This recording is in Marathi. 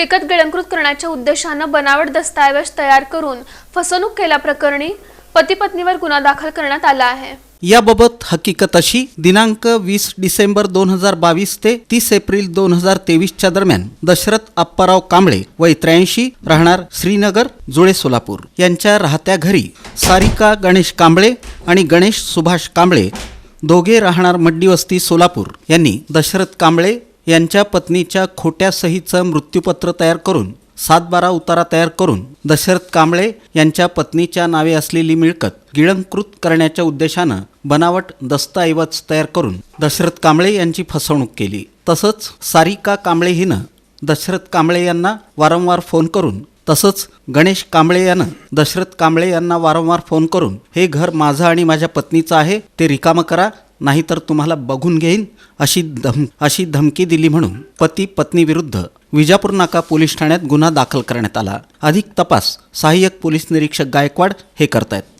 मिळकत गिळंकृत करण्याच्या उद्देशानं बनावट दस्तऐवज तयार करून फसवणूक केल्याप्रकरणी पती पत्नीवर गुन्हा दाखल करण्यात आला आहे. याबाबत हकीकत अशी दिनांक वीस डिसेंबर दोन हजार बावीस ते तीस एप्रिल दोन हजार तेवीसच्या दरम्यान दशरथ आप्पाराव कांबळे वय त्र्याऐंशी राहणार श्रीनगर जुळे सोलापूर. यांच्या राहत्या घरी सारिका गणेश कांबळे आणि गणेश सुभाष कांबळे दोघे राहणार मड्डीवस्ती सोलापूर. यांनी दशरथ कांबळे यांच्या पत्नीच्या खोट्या सहीचं मृत्यूपत्र तयार करून सात बारा उतारा तयार करून दशरथ कांबळे यांच्या पत्नीच्या नावे असलेली मिळकत गिळंकृत करण्याच्या उद्देशानं बनावट दस्तऐवज तयार करून दशरथ कांबळे यांची फसवणूक केली. तसंच सारिका कांबळे हिनं दशरथ कांबळे यांना वारंवार फोन करून तसंच गणेश कांबळे यानं दशरथ कांबळे यांना वारंवार फोन करून हे घर माझं आणि माझ्या पत्नीचं आहे ते रिकामं करा नाहीतर तुम्हाला बघून घेईन अशी धम अशी धमकी दिली म्हणून पती पत्नी विरुद्ध विजापूर नाका पोलीस ठाण्यात गुन्हा दाखल करण्यात आला. अधिक तपास सहाय्यक पोलीस निरीक्षक गायकवाड हे करतायत.